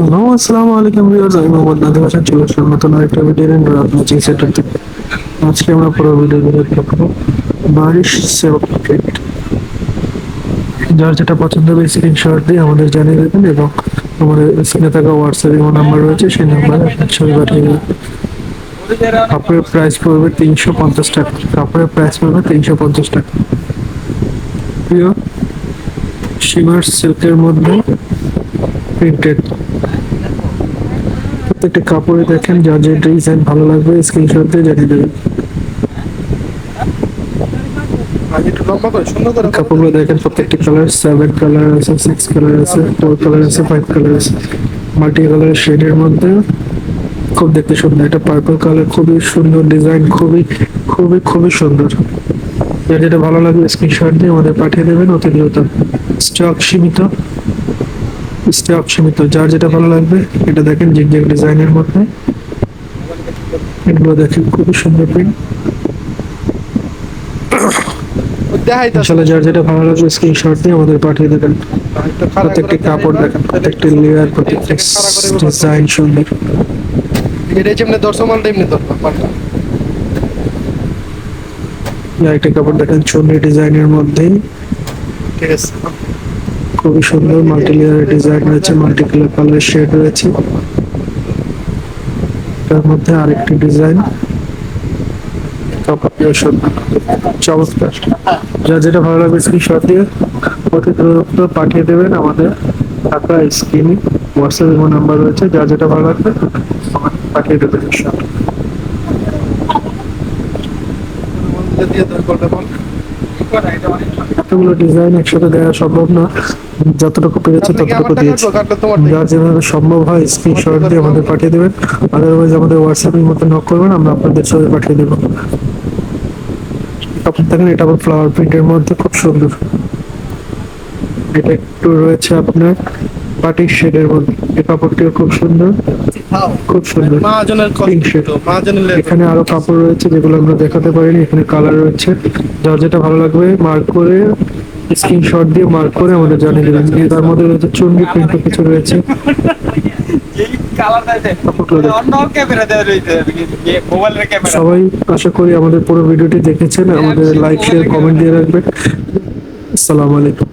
Hello আসসালামু আলাইকুম viewers, আমি মোহাম্মদ নাদিম হাসান, চলে আসলাম নতুন আরেকটা ভিডিও নিয়ে। রাত ম্যাচিং সেন্টার থেকে আজকে আমরা পুরো ভিডিও ভিডিও দেখব। বারিশ সেলফ যার যেটা পছন্দ হবে স্ক্রিনশট দিয়ে আমাদের জানিয়ে দেবেন এবং আমাদের স্ক্রিনে থাকা হোয়াটসঅ্যাপ ইমো নাম্বার রয়েছে, সেই নাম্বারে আপনার ছবি পাঠিয়ে দেবেন। কাপড়ের প্রাইস পড়বে তিনশো পঞ্চাশ টাকা। কাপড়ের প্রাইস পড়বে তিনশো পঞ্চাশ টাকা। প্রিয় শিমার সিল্কের মধ্যে প্রিন্টেড প্রত্যেকটা কাপড়ে দেখেন, যার যে ডিজাইন ভালো লাগবে স্ক্রিনশট দিয়ে জানিয়ে দেবেন। মধ্যে, খুব দেখতে সুন্দর। পার্পল কালার খুবই সুন্দর ডিজাইন খুবই খুবই খুবই সুন্দর। ভালো লাগবে দিয়ে আমাদের পাঠিয়ে দেবেন, অতি দ্রুত। স্টক সীমিত। স্টক সীমিত যার যেটা ভালো লাগবে এটা দেখেন জিগজ্যাগ ডিজাইনের মধ্যে। এগুলো দেখেন খুবই সুন্দর প্রিন্ট ইনশাল্লাহ যার যেটা ভালো লাগবে স্ক্রিনশট দিয়ে আমাদের পাঠিয়ে দেবেন। প্রত্যেকটি কাপড় দেখেন প্রত্যেকটি লেয়ার প্রত্যেকটি ডিজাইন সুন্দর। এটা যেমনি দর্শক মালটা এমনি দরকার একটা কাপড় দেখেন চুন্নি ডিজাইনের মধ্যেই। ঠিক আছে। খুবই সুন্দর মাল্টি লেয়ারের ডিজাইন রয়েছে মাল্টি কালার শেড রয়েছে। তার মধ্যে আরেকটি ডিজাইন চমৎকার। যা যেটা ভালো লাগবে স্ক্রিনশট দিয়ে অতি দ্রুত পাঠিয়ে দেবেন আমাদের টাকা স্ক্রিনে। হোয়াটসঅ্যাপ এবং নাম্বার রয়েছে, যা যেটা ভালো লাগবে পাঠিয়ে দেবেন। ইনশাআল্লাহ। এতগুলো ডিজাইন একসাথে দেওয়া সম্ভব না। যতটুকু পেরেছে ততটুকু দিয়েছি। যা যেভাবে সম্ভব হয় স্ক্রিনশট দিয়ে আমাদের পাঠিয়ে দেবেন। আদারওয়াইজ আমাদের হোয়াটসঅ্যাপের মধ্যে নক করবেন আমরা আপনাদের ছবি পাঠিয়ে দেবো। কাপড় দেখেন এটা আবার ফ্লাওয়ার প্রিন্টের মধ্যে খুব সুন্দর। এটা একটু রয়েছে আপনার পাটির শেডের মধ্যে। এই কাপড়টিও খুব সুন্দর। খুব সুন্দর। এখানে আরও কাপড় রয়েছে যেগুলো আমরা দেখাতে পারিনি। এখানে কালার রয়েছে। যার যেটা ভালো লাগবে। মার্ক করে স্ক্রিনশট দিয়ে মার্ক করে আমাদের জানিয়ে দেবেন। তার মধ্যে রয়েছে চুন্ডি প্রিন্ট কিছু রয়েছে। সবাই আশা করি আমাদের পুরো ভিডিওটি দেখেছেন। আমাদের লাইক শেয়ার কমেন্ট দিয়ে রাখবেন। আসসালামু আলাইকুম।